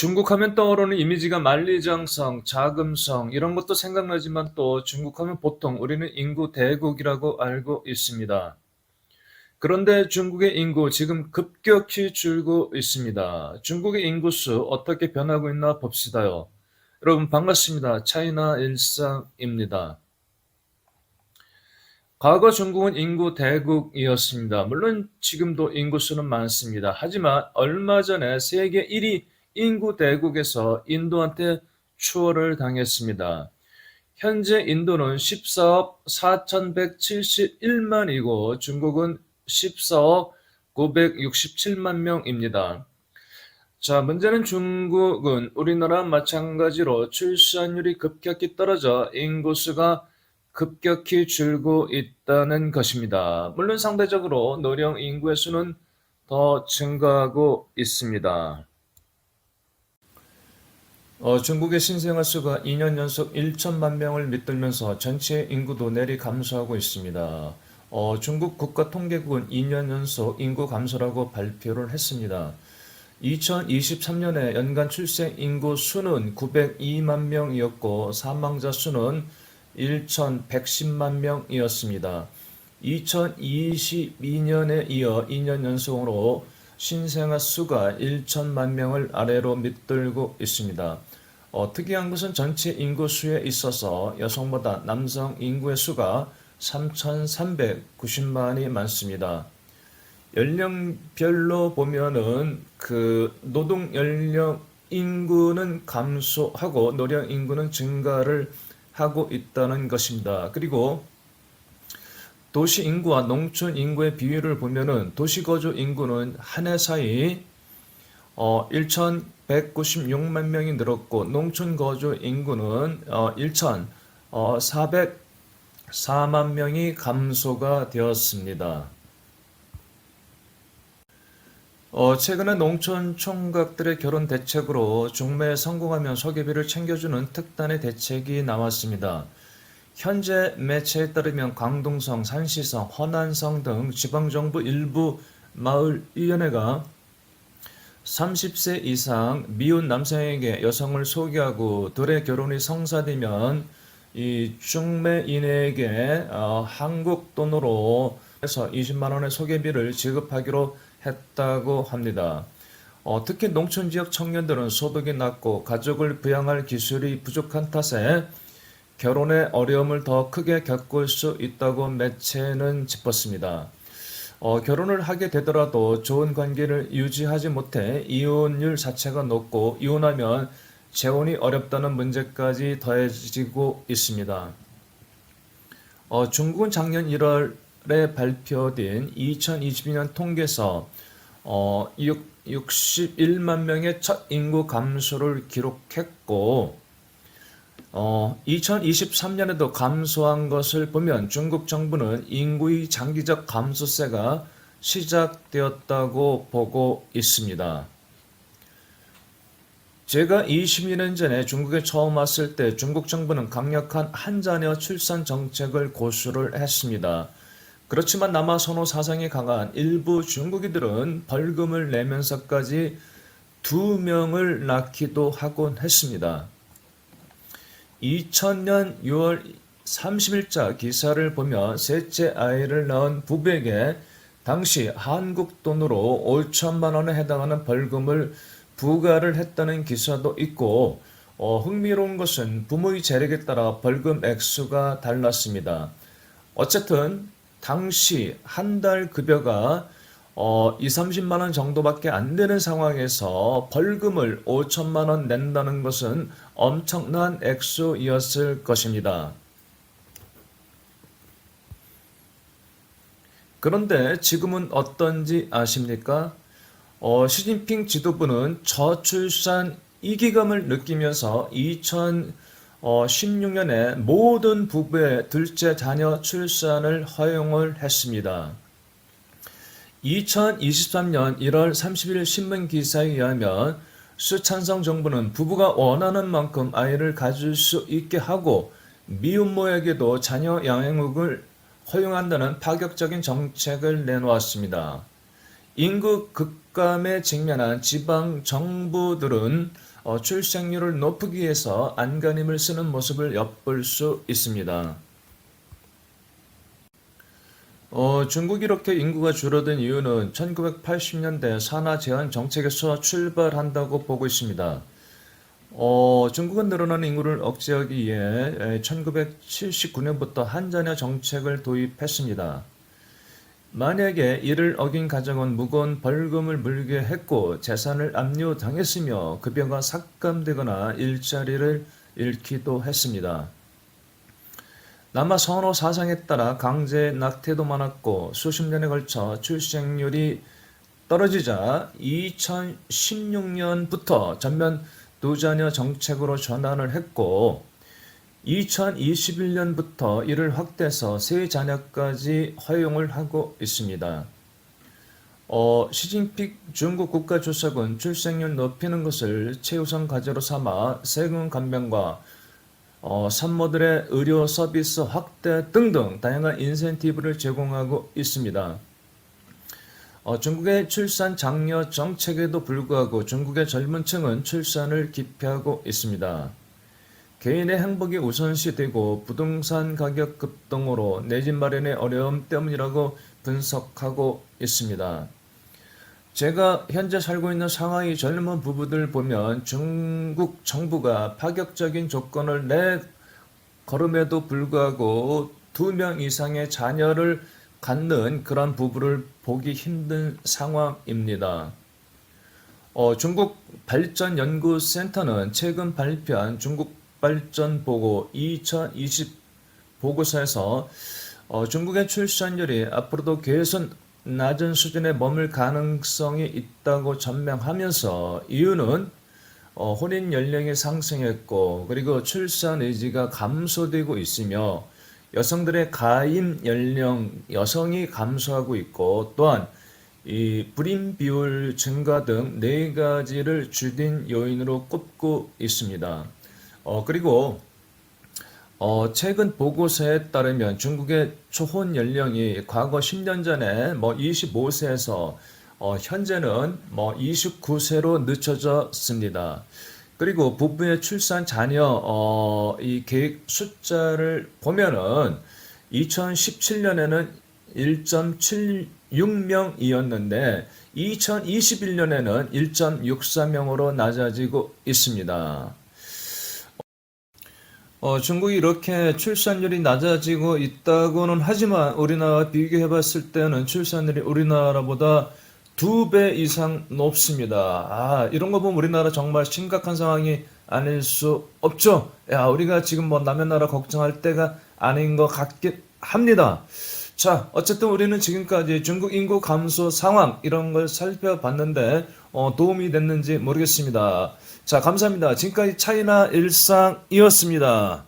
중국 하면 떠오르는 이미지가 만리장성, 자금성 이런 것도 생각나지만 또 중국 하면 보통 우리는 인구 대국이라고 알고 있습니다. 그런데 중국의 인구 지금 급격히 줄고 있습니다. 중국의 인구수 어떻게 변하고 있나 봅시다요. 여러분 반갑습니다. 차이나 일상입니다. 과거 중국은 인구 대국이었습니다. 물론 지금도 인구수는 많습니다. 하지만 얼마 전에 세계 1위 인구 대국에서 인도한테 추월을 당했습니다. 현재 인도는 14억 4,171만이고 중국은 14억 967만 명입니다. 자, 문제는 중국은 우리나라 마찬가지로 출산율이 급격히 떨어져 인구수가 급격히 줄고 있다는 것입니다. 물론 상대적으로 노령 인구의 수는 더 증가하고 있습니다. 어, 중국의 신생아 수가 2년 연속 1천만 명을 밑들면서 전체 인구도 내리 감소하고 있습니다. 어, 중국 국가통계국은 2년 연속 인구 감소라고 발표를 했습니다. 2023년에 연간 출생 인구 수는 902만 명이었고 사망자 수는 1,110만 명이었습니다. 2022년에 이어 2년 연속으로 신생아 수가 1천만 명을 아래로 밑들고 있습니다. 어, 특이한 것은 전체 인구 수에 있어서 여성보다 남성 인구의 수가 3,390만이 많습니다. 연령별로 보면은 그 노동 연령 인구는 감소하고 노령 인구는 증가를 하고 있다는 것입니다. 그리고 도시 인구와 농촌 인구의 비율을 보면은 도시 거주 인구는 한 해 사이 어, 1,196만 명이 늘었고 농촌 거주 인구는 어, 1,404만 명이 감소가 되었습니다. 어, 최근에 농촌 총각들의 결혼 대책으로 중매에 성공하면 소개비를 챙겨주는 특단의 대책이 나왔습니다. 현재 매체에 따르면 광동성, 산시성, 허난성 등 지방정부 일부 마을위원회가 30세 이상 미혼 남성에게 여성을 소개하고 둘의 결혼이 성사되면 이 중매인에게 어, 한국 돈으로 해서 20만 원의 소개비를 지급하기로 했다고 합니다. 어, 특히 농촌 지역 청년들은 소득이 낮고 가족을 부양할 기술이 부족한 탓에 결혼의 어려움을 더 크게 겪을 수 있다고 매체는 짚었습니다. 어, 결혼을 하게 되더라도 좋은 관계를 유지하지 못해 이혼율 자체가 높고 이혼하면 재혼이 어렵다는 문제까지 더해지고 있습니다. 어, 중국은 작년 1월에 발표된 2022년 통계에서 어, 61만 명의 첫 인구 감소를 기록했고 어, 2023년에도 감소한 것을 보면 중국 정부는 인구의 장기적 감소세가 시작되었다고 보고 있습니다. 제가 20년 전에 중국에 처음 왔을 때 중국 정부는 강력한 한자녀 출산 정책을 고수를 했습니다. 그렇지만 남아 선호 사상이 강한 일부 중국인들은 벌금을 내면서까지 두 명을 낳기도 하곤 했습니다. 2000년 6월 30일자 기사를 보면 셋째 아이를 낳은 부부에게 당시 한국 돈으로 5천만 원에 해당하는 벌금을 부과를 했다는 기사도 있고 어, 흥미로운 것은 부모의 재력에 따라 벌금 액수가 달랐습니다. 어쨌든 당시 한 달 급여가 어, 2, 30만 원 정도밖에 안 되는 상황에서 벌금을 5천만 원 낸다는 것은 엄청난 액수였을 것입니다. 그런데 지금은 어떤지 아십니까? 어, 시진핑 지도부는 저출산 이기감을 느끼면서 2016년에 모든 부부의 둘째 자녀 출산을 허용을 했습니다. 2023년 1월 30일 신문 기사에 의하면 수찬성 정부는 부부가 원하는 만큼 아이를 가질 수 있게 하고 미혼모에게도 자녀 양육을 허용한다는 파격적인 정책을 내놓았습니다. 인구 급감에 직면한 지방 정부들은 어, 출생률을 높이기 위해서 안간힘을 쓰는 모습을 엿볼 수 있습니다. 어, 중국이 이렇게 인구가 줄어든 이유는 1980년대 산하 제한 정책에서 출발한다고 보고 있습니다. 어, 중국은 늘어나는 인구를 억제하기 위해 1979년부터 한자녀 정책을 도입했습니다. 만약에 이를 어긴 가정은 무거운 벌금을 물게 했고 재산을 압류당했으며 급여가 삭감되거나 일자리를 잃기도 했습니다. 남아 선호 사상에 따라 강제 낙태도 많았고 수십 년에 걸쳐 출생률이 떨어지자 2016년부터 전면 두자녀 정책으로 전환을 했고 2021년부터 이를 확대해서 세 자녀까지 허용을 하고 있습니다. 어, 시진핑 중국 국가주석은 출생률 높이는 것을 최우선 과제로 삼아 세금 감면과 어, 산모들의 의료 서비스 확대 등등 다양한 인센티브를 제공하고 있습니다. 어, 중국의 출산 장려 정책에도 불구하고 중국의 젊은 층은 출산을 기피하고 있습니다. 개인의 행복이 우선시되고 부동산 가격 급등으로 내 집 마련의 어려움 때문이라고 분석하고 있습니다. 제가 현재 살고 있는 상하이 젊은 부부들 보면 중국 정부가 파격적인 조건을 내 걸음에도 불구하고 두 명 이상의 자녀를 갖는 그런 부부를 보기 힘든 상황입니다. 어, 중국 발전연구센터는 최근 발표한 중국 발전 보고 2020 보고서에서 어, 중국의 출산율이 앞으로도 계속 낮은 수준에 머물 가능성이 있다고 전명하면서 이유는 어, 혼인 연령이 상승했고 그리고 출산 의지가 감소되고 있으며 여성들의 가임 연령 여성이 감소하고 있고 또한 이 불임 비율 증가 등 네 가지를 주된 요인으로 꼽고 있습니다. 어, 그리고 어, 최근 보고서에 따르면 중국의 초혼 연령이 과거 10년 전에 뭐 25세에서 어, 현재는 뭐 29세로 늦춰졌습니다. 그리고 부부의 출산 자녀 어, 이 계획 숫자를 보면은 2017년에는 1.76명이었는데 2021년에는 1.64명으로 낮아지고 있습니다. 어, 중국이 이렇게 출산율이 낮아지고 있다고는 하지만 우리나라와 비교해 봤을 때는 출산율이 우리나라보다 두 배 이상 높습니다. 아, 이런 거 보면 우리나라 정말 심각한 상황이 아닐 수 없죠. 야, 우리가 지금 뭐 남의 나라 걱정할 때가 아닌 것 같긴 합니다. 자, 어쨌든 우리는 지금까지 중국 인구 감소 상황 이런 걸 살펴봤는데 어, 도움이 됐는지 모르겠습니다. 자, 감사합니다. 지금까지 차이나 일상이었습니다.